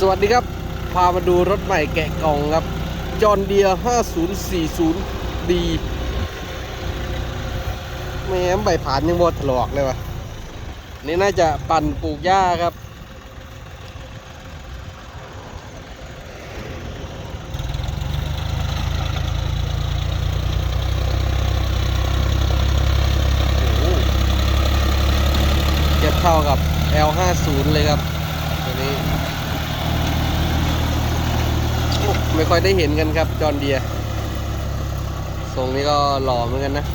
สวัสดีครับ พามาดูรถใหม่แกะกล่องครับจอห์นเดีย 5040D แม่งใบผ่านยังบดถลอกเลยวะนี่น่าจะปั่นปลูกหญ้าครับเทียบเท่ากับ L50 เลยครับ ตัวนี้โอ้ ไม่ค่อยได้เห็นกันครับจอห์นเดียทรงนี้ก็หล่อเหมือนกันนะ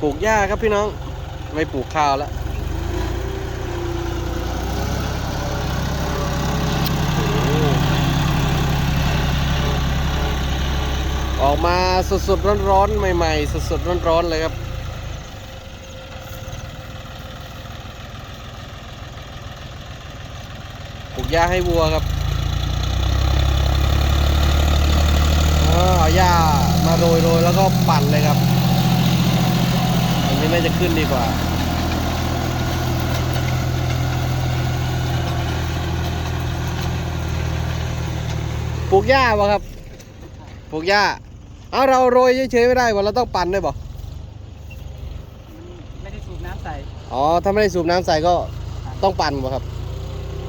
ปลูกหญ้าครับพี่น้อง ไม่ปลูกข้าวแล้วออกมาสดๆร้อนๆใหม่ๆสดๆร้อนๆเลยครับ ปลูก หญ้าให้วัวครับอ๋อเอาหญ้ามาโรยโรยๆแล้วก็ปั่นเลยครับ อันนี้น่าจะขึ้นดีกว่าปลูกหญ้าวะครับปลูกหญ้าเอาเราโรยเฉยๆไม่ได้วะเราต้องปั่นด้วยบ่ไม่ได้สูบน้ำใส่ อ๋อ ถ้าไม่ได้สูบน้ำใส่ก็ต้องปั่นบ่ครับ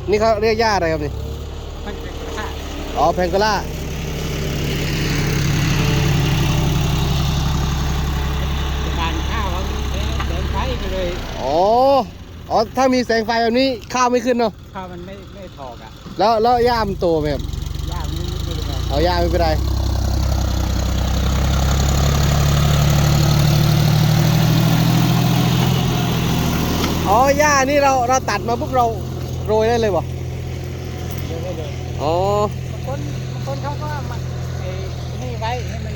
นี่เขาเรียกหญ้าอะไรครับนี่มันเป็นกระทะอ๋อแพงโกล่าการข้าวเขาเดินไฟไปเลยอ๋ออ๋อถ้ามีแสงไฟแบบนี้ข้าวไม่ขึ้นเนาะข้าวมันไม่ไม่ถอกอะแล้วแล้วหญ้ามันโตไหมครับยากมันไม่เป็นไรเอาหญ้าไม่เป็นไรอ๋อหญ้านี่เราเราตัดมาปุ๊บเรา โรยได้เลยบ่เดินได้เลยอ๋อบางคนบางคนเขาก็มาไอ้นี่ไว้ให้มัน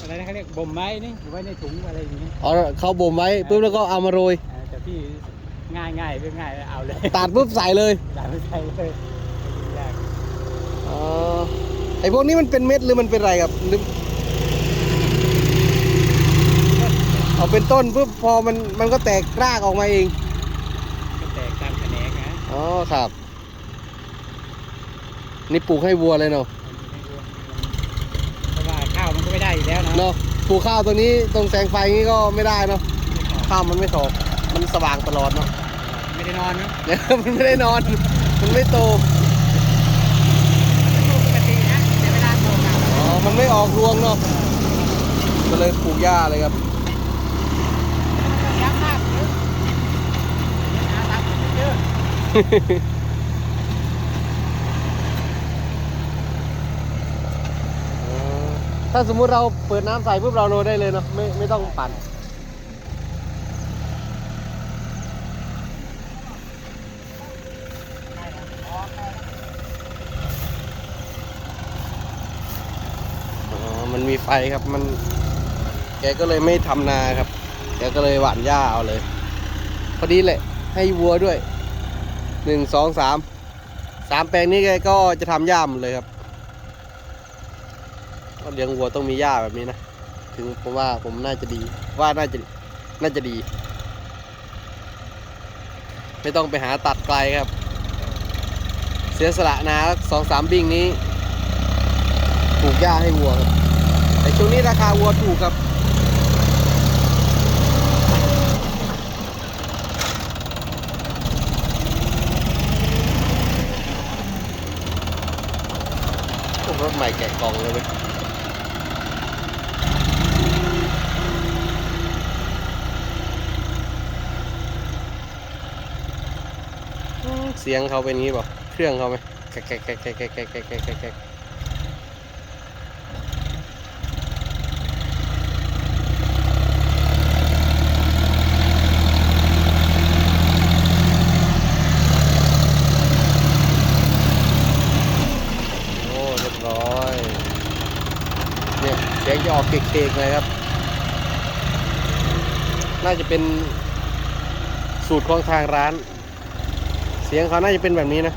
อะไรนะเขาเรียกบ่มไว้นี่อยู่ไว้ในถุงอะไรอย่างนี้อ๋อเขาบ่มไว้ปุ๊บแล้วก็เอามาโรยเออแต่พี่ง่ายง่ายเป็นง่ายเอาเลยตัดปุ๊บใส่เลยด่าไม่ใช่เลยยากอ๋อไอพวกนี้มันเป็นเม็ดหรือมันเป็นอะไรครับหรือเอาเป็นต้นปุ๊บพอมันมันก็แตกรากออกมาเอง ก็แตกตามแขนงนะ อ๋อครับ นี่ปลูกให้วัวเลยเนาะเพราะว่าข้าวมันก็ไม่ได้อยู่แล้วนะเนาะปลูกข้าวตรงนี้ตรงแสงไฟนี้ก็ไม่ได้เนาะข้าวมันไม่โตมันสว่างตลอดเนาะไม่ได้นอนนะเนี่ยมันไม่ได้นอน มันไม่โตมันปกตินะเดี๋ยวเวลาโตมาอ๋อมันไม่ออกรวงเนาะก็เลยปลูกหญ้าเลยครับ ย้ำมากเลยหาทางไม่เจอ อ๋อ ถ้าสมมุติเราเปิดน้ำใส่ปุ๊บเราโรยได้เลยเนาะไม่ไม่ต้องปั่นมันมีไฟครับมัน แกก็เลยไม่ทำนาครับ แกก็เลยหว่านหญ้าเอาเลย พอดีเลยให้วัวด้วย หนึ่งสองสามสามแปลงนี้แกก็จะทำหญ้าหมดเลยครับเลี้ยงวัวต้องมีหญ้าแบบนี้นะ ถึงผมว่าผมน่าจะดีว่าน่าจะน่าจะดี ไม่ต้องไปหาตัดไกลครับ เสียสละนาสองสามบิ่งนี้ปลูกหญ้าให้วัวครับแต่ช่วงนี้ราคาวัวถูกครับ พวกรถใหม่แกะกล่องเลยเว้ยอืมเสียงเขาเป็นงี้เปล่าเครื่องเขาไหมแกะแกะแกะแกะแกะแกะแกะแกะ สียงจะออกเกรกๆเลยครับ น่าจะเป็นสูตรของทางร้าน เสียงเขาน่าจะเป็นแบบนี้นะ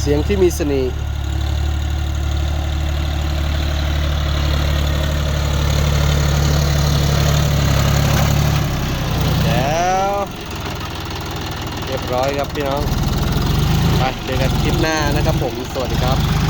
เสียงที่มีเสน่ห์ ร้อยครับพี่น้องไปเจอกันคลิปหน้านะครับผม สวัสดีครับ